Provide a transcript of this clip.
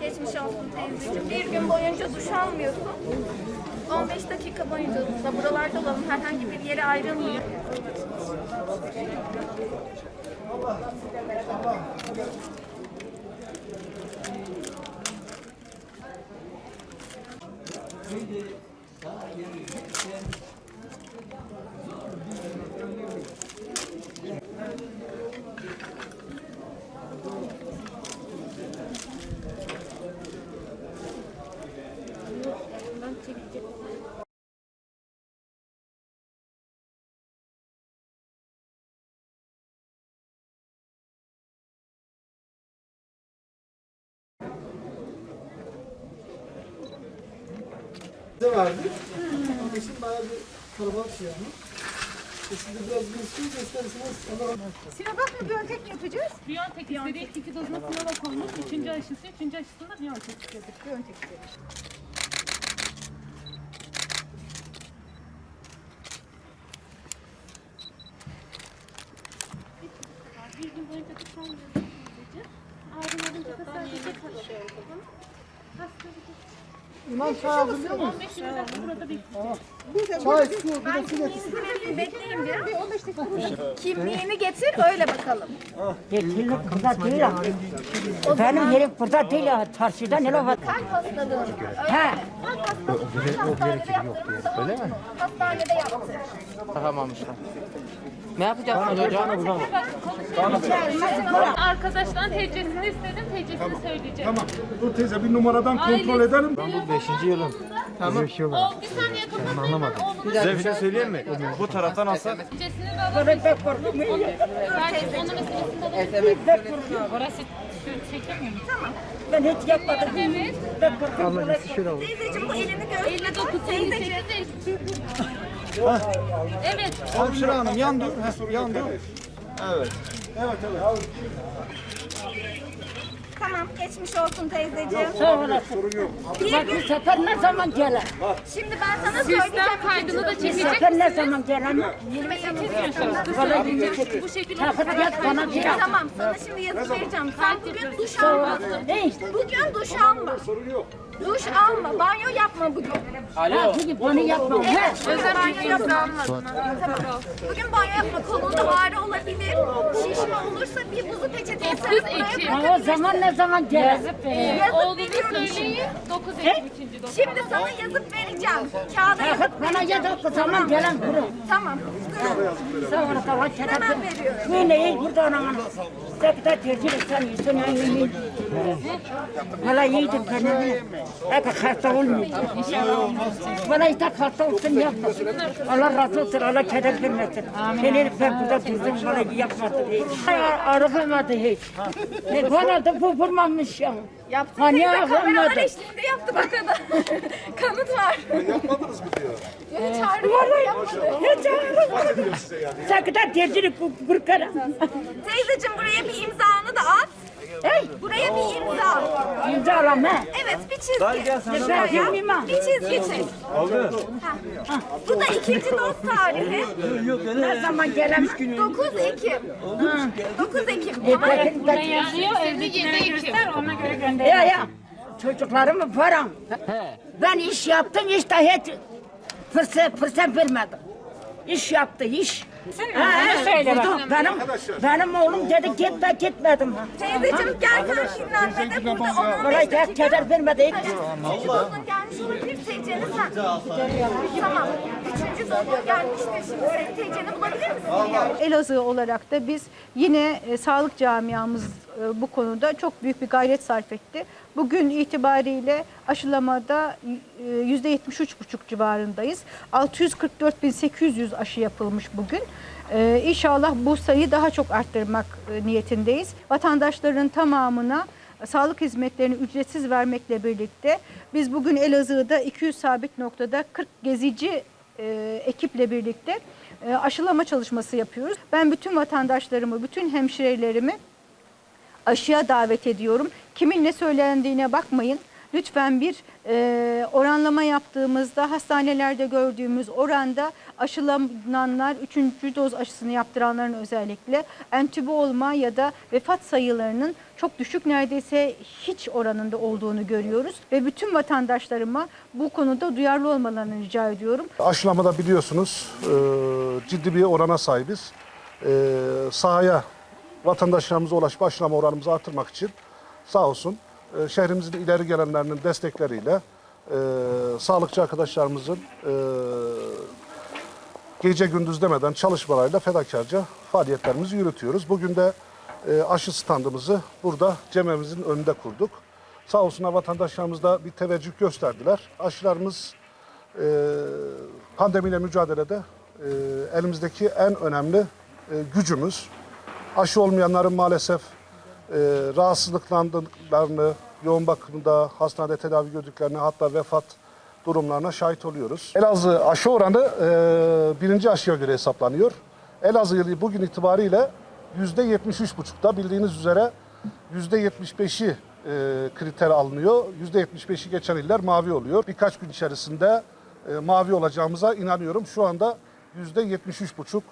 Geçmiş olsun teyzeciğim. Bir gün boyunca duş almıyorsun. 15 dakika boyunca da buralarda olalım. Herhangi bir yere ayrılmıyor. Size verdik. Ama şimdi bayağı bir kalabalık yani. E siz de biraz bilirsiniz de isterseniz Allah Sinovac mı Biontech mi yapacağız? Biontech istedik. iki dozuna Sinovac koymuş. Üçüncü aşısı. Üçüncü aşısında Biontech istedik. Biontech istedik. Bir gün boyunca tutamıyoruz. Ağrılarınca da sadece kalıyor. İmam çay hazırlıyor mu? 15 dakika burada bir Çay, su, bir de su getir. Kimliğini bekleyin biraz. 15 dakika Kimliğini getir öyle bakalım. Yetkili burada değil ha. Benim yerim burada değil ha. Çarşıda ne var? Kalp hastalığı. He. mi? Kalp hastalığı Öyle mi? Hastanede yaptır. Takamamışlar. Ne yapacaksınız hocam? Arkadaştan TC'sini istedim. TC'sini söyleyeceğim. Tamam. Dur teyze bir numaradan kontrol edelim. Beşinci yılım. O bir saniye kapatmayın. Anlamadım. Size bir şey söyleyeyim mi? Bu taraftan alsak. TC'sini de alalım. Ben korktum. Belki onun meselesinde de Burası çekemiyor mu? Ben hiç yapmadım. Evet. Ben korktum. Teyzeciğim bu elini göster. 59 Teyzeciğim. Evet. Hemşire hanım yan dur. Heh, yan dur. Evet. Evet evet. Tamam geçmiş olsun teyzeciğim. Sağ olasın. Bak bu sefer ne zaman gelen? Şimdi ben sana söyleyeceğim. Sistem kaydını da Bu çekecek sefer ne zaman gelen? 28 yaşında. Bu şekilde Takıp yat bana bir al. Tamam sana şimdi yazı vereceğim. Sen bugün duş alma. Ne? Bugün duş alma. Duş alma. Banyo yapma bugün. Ha, çünkü bunu yapmam. He. Özel banyo yapma. Tamam. Bugün banyo yapma. Kolunda ağrı olabilir. Şişme olursa bir buzu peçeteye sarıp buraya bırakabilirsin. zaman ne zaman gelen? Yazıp olduğunu veriyorum şimdi. söyleyin. 9 Eylül 3. doz. Şimdi sana yazıp vereceğim. Kağıda yazıp bana yat o zaman gelen kuru. Tamam. Sağ olasın. Allah Hemen veriyorum. Bu ne iyi burada ona. Sekte tercih sen yüzün ayını. Valla iyiydi kendine. Eka hasta olmuyor. Valla işte hasta olsun yapma. Allah razı olsun. Allah keder vermesin. Seni ben burada durdum. Valla yapmadı. Arıfamadı hiç. Ne bana da bu vurmamış ya. Yaptı Hani teyze kameralar eşliğinde yaptı bak kadar. Kanıt var. Yapmadınız mı diyor. Hiç ağrı yapmadı. Hiç ağrımadı. Sekte tercih kurkara. Teyzeciğim buraya bir imzanı da at. Hey. Buraya bir he. Evet bir çizgi. Ben Şuraya bilmem. bir çizgi çiz. Ha. Bu da ikinci doz tarihi. Ne zaman gelen? 9 Ekim. 9 Ekim. Tamam. Burada Yazıyor evdekileri göster ona göre gönder. Ya ya. Çocuklarımı param. Ben iş yaptım işte hiç fırsat, fırsat vermedim. İş yaptı iş. Ha, söyle benim, benim oğlum dedi gitme gitmedim. Teyzeciğim gel sen dinlenmede burada 10-15 Buraya dakika. gel keder vermedi. Üçüncü dozun gelmiş olabilir TC'ni sen. Tamam. Üçüncü dozun gelmiştir şimdi. Senin TC'ni bulabilir misin? Elazığ olarak da biz yine e, sağlık camiamız bu konuda çok büyük bir gayret sarf etti. Bugün itibariyle aşılamada e, %73,5 civarındayız. 644.800 aşı yapılmış bugün. E, İnşallah bu sayıyı daha çok arttırmak e, niyetindeyiz. Vatandaşların tamamına sağlık hizmetlerini ücretsiz vermekle birlikte biz bugün Elazığ'da 200 sabit noktada 40 gezici e, ekiple birlikte e, aşılama çalışması yapıyoruz. Ben bütün vatandaşlarımı, bütün hemşirelerimi aşıya davet ediyorum. Kimin ne söylendiğine bakmayın. lütfen bir e, oranlama yaptığımızda hastanelerde gördüğümüz oranda aşılananlar, üçüncü doz aşısını yaptıranların özellikle entübe olma ya da vefat sayılarının çok düşük neredeyse hiç oranında olduğunu görüyoruz. Ve bütün vatandaşlarıma bu konuda duyarlı olmalarını rica ediyorum. Aşılamada biliyorsunuz e, ciddi bir orana sahibiz. E, sahaya vatandaşlarımıza ulaşıp aşılama oranımızı artırmak için sağ olsun e, şehrimizin ileri gelenlerinin destekleriyle e, sağlıkçı arkadaşlarımızın e, gece gündüz demeden çalışmalarıyla fedakarca faaliyetlerimizi yürütüyoruz. Bugün de e, aşı standımızı burada cememizin önünde kurduk. Sağ olsunlar vatandaşlarımız da bir teveccüh gösterdiler. Aşılarımız e, pandemiyle mücadelede e, elimizdeki en önemli e, gücümüz. Aşı olmayanların maalesef e, rahatsızlıklandıklarını, yoğun bakımda hastanede tedavi gördüklerini hatta vefat durumlarına şahit oluyoruz. Elazığ aşı oranı e, birinci aşıya göre hesaplanıyor. Elazığ ili bugün itibariyle yüzde yetmiş üç buçukta bildiğiniz üzere yüzde yetmiş beşi e, kriter alınıyor. Yüzde yetmiş beşi geçen iller mavi oluyor. Birkaç gün içerisinde e, mavi olacağımıza inanıyorum. Şu anda yüzde yetmiş üç buçuk